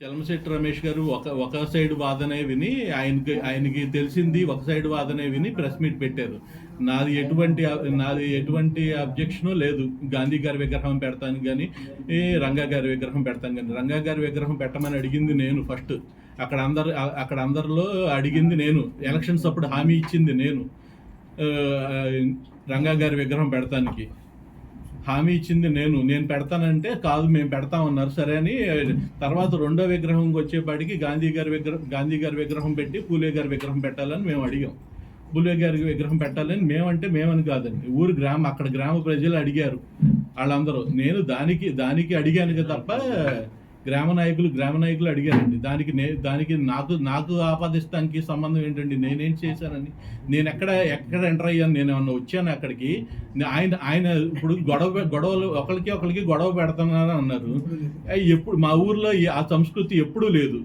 చలమశెట్టి రమేష్ గారు ఒక ఒక సైడ్ వాదనే విని ఆయనకి ఆయనకి తెలిసింది ఒక సైడ్ వాదనే విని ప్రెస్ మీట్ పెట్టారు. నాది ఎటువంటి నాది ఎటువంటి అబ్జెక్షన్ లేదు. గాంధీ గారి విగ్రహం పెడతాను కానీ రంగా గారి విగ్రహం పెడతాను కానీ రంగా గారి విగ్రహం పెట్టమని అడిగింది నేను ఫస్ట్. అక్కడ అందరు అక్కడ అందరిలో అడిగింది నేను. ఎలక్షన్స్ అప్పుడు హామీ ఇచ్చింది నేను. రంగా గారి విగ్రహం పెడతానికి. హామీ ఇచ్చింది నేను నేను పెడతానంటే కాదు మేము పెడతామన్నారు. సరే అని తర్వాత రెండో విగ్రహంకి వచ్చేపాటికి గాంధీ గారి విగ్రహం గాంధీ గారి విగ్రహం పెట్టి పూలే గారి విగ్రహం పెట్టాలని మేము అడిగాం. పూలే గారి విగ్రహం పెట్టాలని మేమంటే మేమని కాదండి. ఊరు గ్రామ అక్కడ గ్రామ ప్రజలు అడిగారు. వాళ్ళందరూ నేను దానికి దానికి అడిగాను తప్ప గ్రామ నాయకులు గ్రామ నాయకులు అడిగారండి. దానికి నే దానికి నాకు నాకు ఆపాదిస్తానికి సంబంధం ఏంటండి? నేనేం చేశానని. నేను ఎక్కడ ఎక్కడ ఎంటర్ అయ్యాను? నేను ఏమన్నా వచ్చాను అక్కడికి? ఆయన ఆయన ఇప్పుడు గొడవ గొడవలు ఒకరికి ఒకరికి గొడవ పెడుతున్నారని అన్నారు. ఎప్పుడు మా ఊర్లో ఆ సంస్కృతి ఎప్పుడూ లేదు.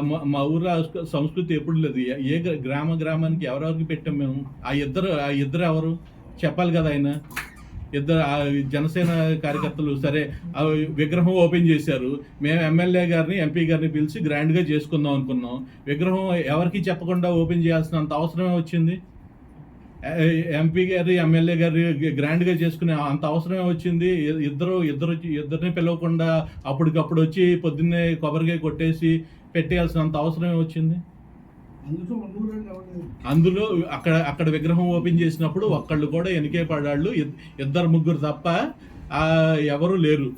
మా- మా ఊర్లో సంస్కృతి ఎప్పుడు లేదు. ఏ- గ్రామ గ్రామానికి ఎవరెవరికి పెట్టాం మేము? ఆ ఇద్దరు ఆ ఇద్దరు ఎవరు? చెప్పాలి కదా ఆయన. ఇద్దరు జనసేన కార్యకర్తలు సరే విగ్రహం ఓపెన్ చేశారు. మేము ఎమ్మెల్యే గారిని ఎంపీ గారిని పిలిచి గ్రాండ్గా చేసుకుందాం అనుకున్నాం. విగ్రహం ఎవరికి చెప్పకుండా ఓపెన్ చేయాల్సినంత అవసరమే వచ్చింది? ఎంపీ గారి ఎమ్మెల్యే గారి గ్రాండ్గా చేసుకునే అంత అవసరమే వచ్చింది? ఇద్దరు ఇద్దరు వచ్చి- ఇద్దరిని పిలవకుండా అప్పటికప్పుడు వచ్చి పొద్దున్నే కొబ్బరికాయ కొట్టేసి పెట్టేయాల్సినంత అవసరమే వచ్చింది? అందులో అక్కడ అక్కడ విగ్రహం ఓపెన్ చేసినప్పుడు ఒక్కళ్ళు కూడా ఎనికే పడాళ్ళు. ఇద్- ఇద్దరు ముగ్గురు తప్ప ఎవరు లేరు.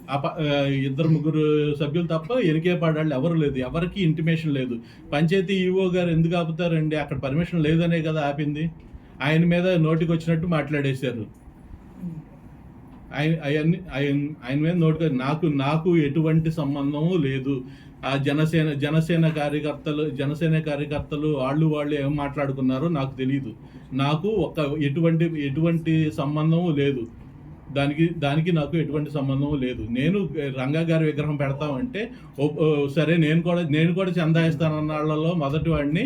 ఇద్దరు ముగ్గురు సభ్యులు తప్ప ఎనికే పడాళ్ళు ఎవరు లేదు. ఎవరికి ఇంటిమేషన్ లేదు. పంచాయతీ ఈఓ గారు ఎందుకు ఆపుతారండి? అక్కడ పర్మిషన్ లేదనే కదా ఆపింది. ఆయన మీద నోటికి వచ్చినట్టు మాట్లాడేశారు ఆయన ఆయన ఆయన మీద నోటుగా నాకు నాకు ఎటువంటి సంబంధము లేదు. ఆ జనసేన జనసేన కార్యకర్తలు జనసేన కార్యకర్తలు వాళ్ళు వాళ్ళు ఏం మాట్లాడుకున్నారో నాకు తెలియదు నాకు ఒక ఎటువంటి ఎటువంటి సంబంధము లేదు. దానికి దానికి నాకు ఎటువంటి సంబంధం లేదు. నేను రంగా గారి విగ్రహం పెడతామంటే సరే నేను కూడా నేను కూడా చందా ఇస్తానన్న వాళ్ళలో మొదటి వాడిని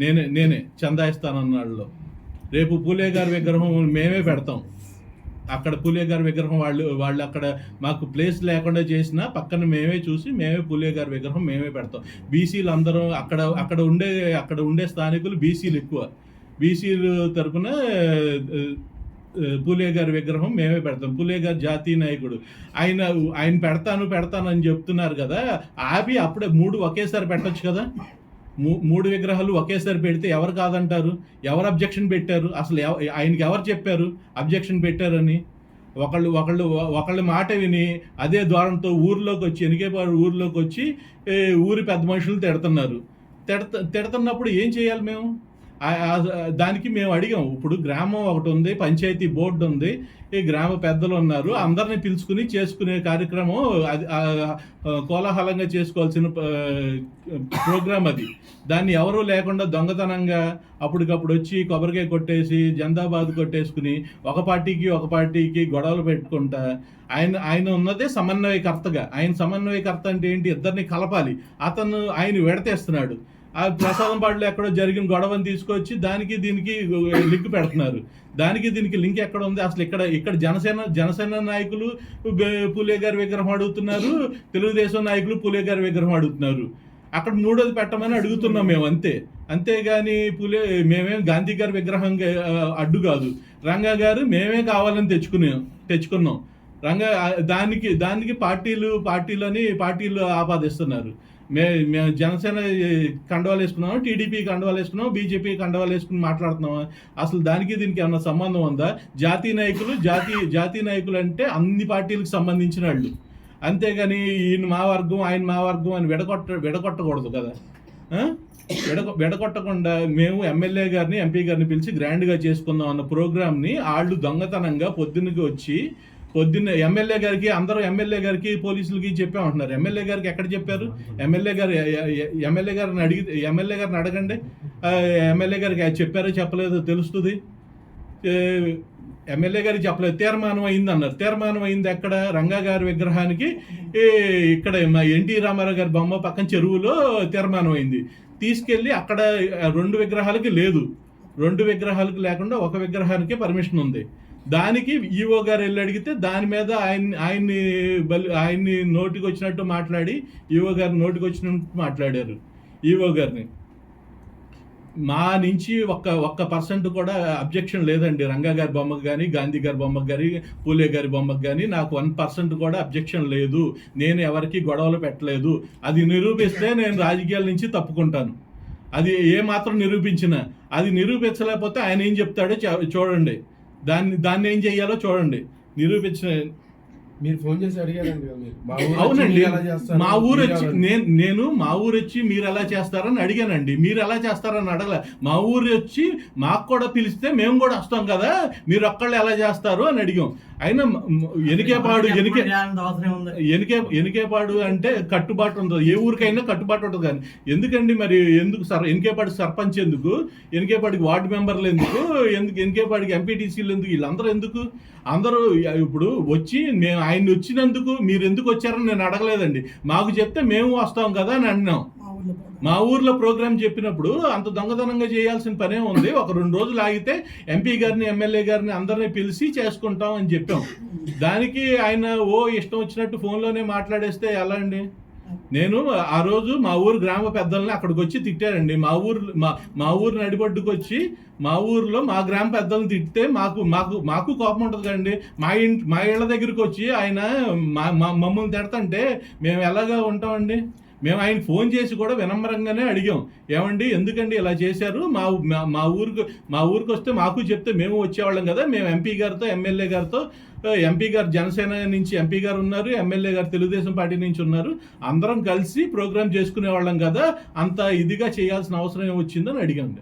నేనే నేనే చందా ఇస్తానన్న వాళ్ళలో. రేపు పూలే గారి విగ్రహం మేమే పెడతాం. అక్కడ పూలే గారి విగ్రహం వాళ్ళు వాళ్ళు అక్కడ మాకు ప్లేస్ లేకుండా చేసినా పక్కన మేమే చూసి మేమే పూలే గారి విగ్రహం మేమే పెడతాం. బీసీలు అందరం అక్కడ అక్కడ ఉండే అక్కడ ఉండే స్థానికులు బీసీలు ఎక్కువ. బీసీలు తరపున ఆ, పూలే గారి విగ్రహం మేమే పెడతాం. పూలే గారి జాతీయ నాయకుడు. ఆయన ఆయన పెడతాను పెడతాను అని చెప్తున్నారు కదా ఆపి అప్పుడే మూడు ఒకేసారి పెట్టచ్చు కదా? మూడు విగ్రహాలు ఒకేసారి పెడితే ఎవరు కాదంటారు? ఎవరు అబ్జెక్షన్ పెట్టారు? అసలు ఎవ- ఆయనకి ఎవరు చెప్పారు? అబ్జెక్షన్ పెట్టారని? ఒకళ్ళు ఒకళ్ళు ఒకళ్ళ మాట విని అదే ద్వారంతో ఊర్లోకి వచ్చి ఎనికేపాడు ఊర్లోకి వచ్చి ఊరి పెద్ద మనుషులు తిడుతున్నారు. తిడత తిడుతున్నప్పుడు ఏం చేయాలి మేము? దానికి మేము అడిగాం. ఇప్పుడు గ్రామం ఒకటి ఉంది పంచాయతీ బోర్డు ఉంది ఈ గ్రామ పెద్దలు ఉన్నారు అందరిని పిలుచుకుని చేసుకునే కార్యక్రమం అది కోలాహలంగా చేసుకోవాల్సిన ప్రోగ్రామ్ అది. దాన్ని ఎవరూ లేకుండా దొంగతనంగా అప్పటికప్పుడు వచ్చి కొబ్బరికాయ కొట్టేసి జందాబాద్ కొట్టేసుకుని ఒక పార్టీకి ఒక పార్టీకి గొడవలు పెట్టుకుంటా ఆయన ఆయన ఉన్నదే సమన్వయకర్తగా. ఆయన సమన్వయకర్త అంటే ఏంటి? ఇద్దరిని కలపాలి. అతను ఆయన విడతేస్తున్నాడు. ఆ ప్రసాదం పాటలు ఎక్కడో జరిగిన గొడవని తీసుకొచ్చి దానికి దీనికి లింక్ పెడుతున్నారు. దానికి దీనికి లింక్ ఎక్కడ ఉంది? అసలు ఇక్కడ ఇక్కడ జనసేన జనసేన నాయకులు పూలే గారి విగ్రహం అడుగుతున్నారు. తెలుగుదేశం నాయకులు పూలే గారి విగ్రహం అడుగుతున్నారు. అక్కడ మూడోది పెట్టమని అడుగుతున్నాం మేము అంతే. అంతేగాని పూలే మేమేం గాంధీ గారి విగ్రహం అడ్డు కాదు. రంగా గారు మేమే కావాలని తెచ్చుకున్నాం తెచ్చుకున్నాం. రంగా దానికి దానికి పార్టీలు పార్టీలని పార్టీలు ఆపాదిస్తున్నారు. మే మేము జనసేన కండవాలు వేసుకున్నాము టీడీపీ కండవాలు వేసుకున్నాం బీజేపీ కండవాలు వేసుకుని మాట్లాడుతున్నాము అసలు దానికి దీనికి ఏమన్నా సంబంధం ఉందా? జాతీయ నాయకులు జాతీయ జాతీయ నాయకులు అంటే అన్ని పార్టీలకు సంబంధించిన వాళ్ళు. అంతేగాని ఈయన మా వర్గం ఆయన మా వర్గం అని విడగొట్ట విడగొట్టకూడదు కదా. విడగ విడగొట్టకుండా మేము ఎమ్మెల్యే గారిని ఎంపీ గారిని పిలిచి గ్రాండ్గా చేసుకుందాం అన్న ప్రోగ్రామ్ని వాళ్ళు దొంగతనంగా పొద్దున్నకి వచ్చి పొద్దున్న ఎమ్మెల్యే గారికి అందరూ ఎమ్మెల్యే గారికి పోలీసులకి చెప్పామంటున్నారు ఎమ్మెల్యే గారికి ఎక్కడ చెప్పారు? ఎమ్మెల్యే గారు ఎమ్మెల్యే గారిని అడిగి ఎమ్మెల్యే గారిని అడగండి. ఎమ్మెల్యే గారికి అది చెప్పారో చెప్పలేదో తెలుస్తుంది. ఎమ్మెల్యే గారికి చెప్పలేదు. తీర్మానం అయింది అన్నారు. తీర్మానం అయింది ఎక్కడ? రంగా గారి విగ్రహానికి. ఇక్కడ మా ఎన్టీ రామారావు గారి బొమ్మ పక్కన చెరువులో తీర్మానం అయింది. తీసుకెళ్ళి అక్కడ రెండు విగ్రహాలకి లేదు. రెండు విగ్రహాలకు లేకుండా ఒక విగ్రహానికి పర్మిషన్ ఉంది. దానికి ఈఓ గారు వెళ్ళి అడిగితే దాని మీద ఆయన ఆయన్ని బలి ఆయన్ని నోటికి వచ్చినట్టు మాట్లాడి ఈఓ గారు నోటికి వచ్చినట్టు మాట్లాడారు ఈఓ గారిని. మా నుంచి ఒక్క ఒక్క పర్సెంట్ కూడా అబ్జెక్షన్ లేదండి. రంగా గారి బొమ్మకు కానీ గాంధీ గారి బొమ్మకు కానీ పూలే గారి బొమ్మకు కానీ నాకు వన్ పర్సెంట్ కూడా అబ్జెక్షన్ లేదు. నేను ఎవరికి గొడవలు పెట్టలేదు. అది నిరూపిస్తే నేను రాజకీయాల నుంచి తప్పుకుంటాను. అది ఏ మాత్రం నిరూపించినా అది నిరూపించలేకపోతే ఆయన ఏం చెప్తాడో చూడండి. దాన్ని దాన్ని ఏం చెయ్యాలో చూడండి. నిరూపించిన మీరు ఫోన్ చేసి అడిగారండి అవునండి? మా ఊరు వచ్చి? నేను నేను మా ఊరు వచ్చి మీరు ఎలా చేస్తారని అడిగానండి. మీరు ఎలా చేస్తారని అడగలే. మా ఊరు వచ్చి మాకు కూడా పిలిస్తే మేము కూడా వస్తాం కదా. మీరు ఒక్కళ్ళు ఎలా చేస్తారు అని అడిగాం. అయినా ఎనికేపాడు ఎనికే ఎనికే ఎనికేపాడు అంటే కట్టుబాటు ఉంటుంది ఏ ఊరికైనా కట్టుబాటు ఉంటుంది కానీ ఎందుకండి మరి ఎందుకు సర్ ఎనికేపాడు సర్పంచ్ ఎందుకు? ఎనికేపాడికి వార్డు మెంబర్లు ఎందుకు? ఎందుకు ఎనికేపాడికి ఎంపీటీసీలు ఎందుకు? వీళ్ళందరూ ఎందుకు? అందరూ ఇప్పుడు వచ్చి మేము ఆయన వచ్చినందుకు మీరు ఎందుకు వచ్చారని నేను అడగలేదండి. మాకు చెప్తే మేము వస్తాం కదా అని అన్నాం. మా ఊర్లో ప్రోగ్రామ్ చెప్పినప్పుడు అంత దొంగతనంగా చేయాల్సిన పనే ఉంది. ఒక రెండు రోజులు ఆగితే ఎంపీ గారిని ఎమ్మెల్యే గారిని అందరిని పిలిచి చేసుకుంటాం అని చెప్పాం. దానికి ఆయన ఓ ఇష్టం వచ్చినట్టు ఫోన్లోనే మాట్లాడేస్తే ఎలా అండి? నేను ఆ రోజు మా ఊరు గ్రామ పెద్దల్ని అక్కడికి వచ్చి తిట్టారండి. మా ఊరు మా మా ఊరు నడిబడ్డుకు వచ్చి మా ఊర్లో మా గ్రామ పెద్దల్ని తిట్టితే మాకు మాకు మాకు కోపం ఉంటుంది కదండి. మా ఇంటి మా ఇళ్ళ దగ్గరికి వచ్చి ఆయన మా మా- మమ్మల్ని తిడతంటే మేము ఎలాగా ఉంటామండి? మేము ఆయన ఫోన్ చేసి కూడా వినమ్రంగానే అడిగాం. ఏమండి ఎందుకండి ఇలా చేశారు? మా మా- ఊరికి మా ఊరికి వస్తే మాకు చెప్తే మేము వచ్చేవాళ్ళం కదా. మేము ఎంపీ గారితో ఎమ్మెల్యే గారితో ఎంపీ గారు జనసేన నుంచి ఎంపీ గారు ఉన్నారు ఎమ్మెల్యే గారు తెలుగుదేశం పార్టీ నుంచి ఉన్నారు. అందరం కలిసి ప్రోగ్రామ్ చేసుకునే వాళ్ళం కదా. అంత ఇదిగా చేయాల్సిన అవసరం వచ్చిందని అడిగాం